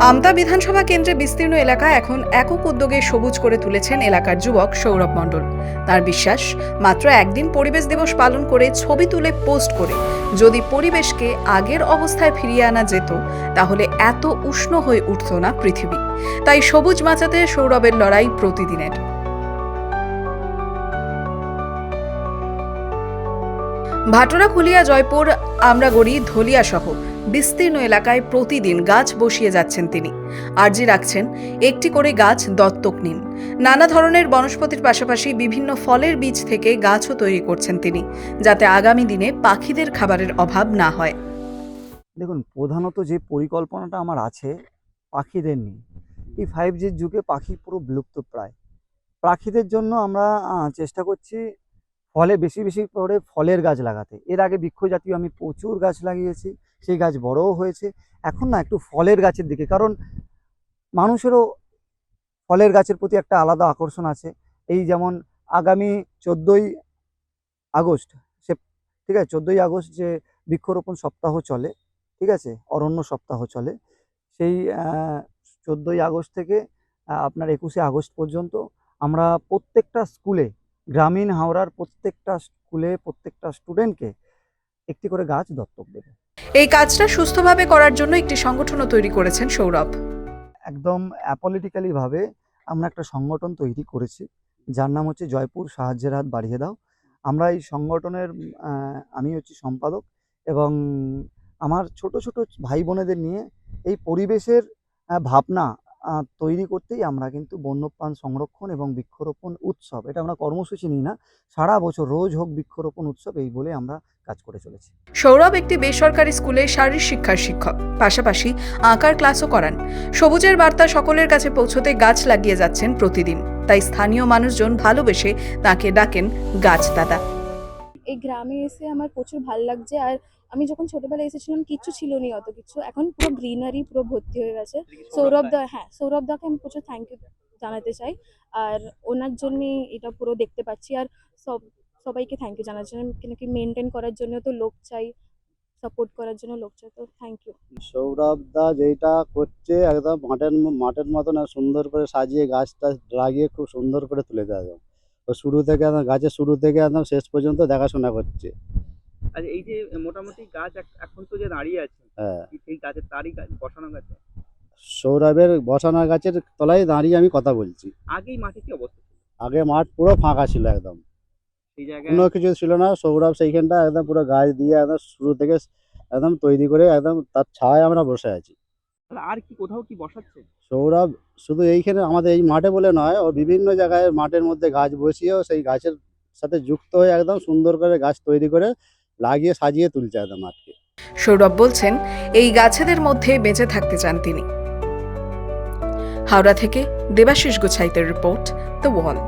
আমতা বিধানসভা কেন্দ্রে বিস্তীর্ণ এলাকা এখন একক উদ্যোগে সবুজ করে তুলেছেন এলাকার যুবক সৌরভ মণ্ডল। তার বিশ্বাস, মাত্র একদিন পরিবেশ দিবস পালন করে ছবি তুলে পোস্ট করে যদি পরিবেশকে আগের অবস্থায় ফিরিয়ে আনা যেত, তাহলে এত উষ্ণ হয়ে উঠত না পৃথিবী। তাই সবুজ বাঁচাতে সৌরভের লড়াই প্রতিদিনের। ভাটোরা, খুলিয়া, জয়পুর, আমরাগড়ি, ধলিয়া সহ বিস্তীর্ণ এলাকায় প্রতিদিন গাছ বসিয়ে যাচ্ছেন তিনি। আর্জি রাখছেন, একটি করে গাছ দত্তক নিন। নানা ধরনের বনস্পতির পাশাপাশি বিভিন্ন ফলের বীজ থেকে গাছও তৈরি করছেন তিনি, যাতে আগামী দিনে পাখিদের খাবারের অভাব না হয়। দেখুন, প্রধানত যে পরিকল্পনাটা আমার আছে পাখিদের নিয়ে, এই ফাইভ জির যুগে পাখি পুরো বিলুপ্ত প্রায়। পাখিদের জন্য আমরা চেষ্টা করছি ফলে, বেশি বেশি করে ফলের গাছ লাগাতে। এর আগে বৃক্ষ জাতীয় আমি প্রচুর গাছ লাগিয়েছি, সেই গাছ বড়ও হয়েছে। এখন না, একটু ফলের গাছের দিকে, কারণ মানুষেরও ফলের গাছের প্রতি একটা আলাদা আকর্ষণ আছে। এই যেমন আগামী চোদ্দোই আগস্ট সে ঠিক আছে, চোদ্দোই আগস্ট যে বৃক্ষরোপণ সপ্তাহ চলে, ঠিক আছে, অরণ্য সপ্তাহ চলে, সেই চোদ্দোই আগস্ট থেকে আপনার একুশে আগস্ট পর্যন্ত আমরা প্রত্যেকটা স্কুলে গ্রামীণ হাওড়ার প্রত্যেকটা স্কুলে প্রত্যেকটা স্টুডেন্টকে একটি করে গাছ দত্তক দেবে। এই কাজটা সুস্থভাবে করার জন্য একটি সংগঠনও তৈরি করেছেন সৌরভ। একদম অ্যাপলিটিক্যালি ভাবে আমরা একটা সংগঠন তৈরি করেছি যার নাম হচ্ছে জয়পুর সাহায্যের হাত বাড়িয়ে দাও। আমরা এই সংগঠনের আমি হচ্ছি সম্পাদক এবং আমার ছোট ছোট ভাই বোনেদের নিয়ে এই পরিবেশের ভাবনা তৈরি করতেই আমরা কিন্তু বন্যপ্রাণ সংরক্ষণ এবং বৃক্ষরোপণ উৎসব এটা আমরা কর্মসূচি নিই না সারা বছর রোজ হোক বৃক্ষরোপণ উৎসব এই বলে আমরা কাজ করে চলেছি। সৌরভ একটি বেসরকারি স্কুলে শারীর শিক্ষার শিক্ষক পাশাপাশি আঁকার ক্লাসও করান। সবুজের বার্তা সকলের কাছে পৌঁছতে গাছ লাগিয়ে যাচ্ছেন প্রতিদিন তাই স্থানীয় মানুষজন ভালোবেসে তাকে ডাকেন গাছ দাদা। এই গ্রামে এসে আমার প্রচুর ভালো লাগছে আর আমি যখন ছোটবেলায় এসেছিলাম কিচ্ছু ছিল নি অত কিছু। এখন পুরো গ্রিনারি পুরো ভর্তি হয়ে গেছে। সৌরভ দা হ্যাঁ সৌরভ দাকে আমি প্রচুর থ্যাংক ইউ জানাতে চাই। আর ওনার জন্যই এটা পুরো দেখতে পাচ্ছি। আর সব সবাইকে থ্যাংক ইউ জানার জন্য কেন কি মেনটেন করার জন্য তো লোক চাই সাপোর্ট করার জন্য লোক চাই তো থ্যাংক ইউ সৌরভ দা যেটা করছে একদম মাঠের মাঠের মতন সুন্দর করে সাজিয়ে গাছটা লাগিয়ে খুব সুন্দর করে তুলে দেয় একদম ও শুরু থেকে একদম গাছের শুরু থেকে একদম শেষ পর্যন্ত দেখাশোনা করছে। আচ্ছা এই যে মোটামুটি গাছ এখন তো যে দাঁড়িয়ে আছে হ্যাঁ। সেই গাছের তারই গাছ বসানো গাছে? সৌরভের বসানো গাছের তলায় দাঁড়িয়ে আমি কথা বলছি। আগেই মাঠে কি অবস্থা আগে মাঠ পুরো ফাঁকা ছিল একদম। কোনো কিছু ছিল না সৌরভ সেইখানটা একদম পুরো গাছ দিয়ে একদম শুরু থেকে একদম তৈরি করে একদম তার ছায় আমরা বসে আছি। আর কি কোথাও কি বসাচ্ছে? সৌরভ শুধু এইখানে আমাদের এই মাঠে বলে নয় ও বিভিন্ন জায়গায় মাঠের মধ্যে গাছ বসিয়েও সেই গাছের সাথে যুক্ত হয়ে একদম সুন্দর করে গাছ তৈরি করে লাগিয়ে সাজিয়ে তুলছে একদম মাঠকে। সৌরভ বলছেন, এই গাছেদের মধ্যে বেঁচে থাকতে চান তিনি। হাওড়া থেকে দেবাশিস গোছাইতের রিপোর্ট, দ্য ওয়াল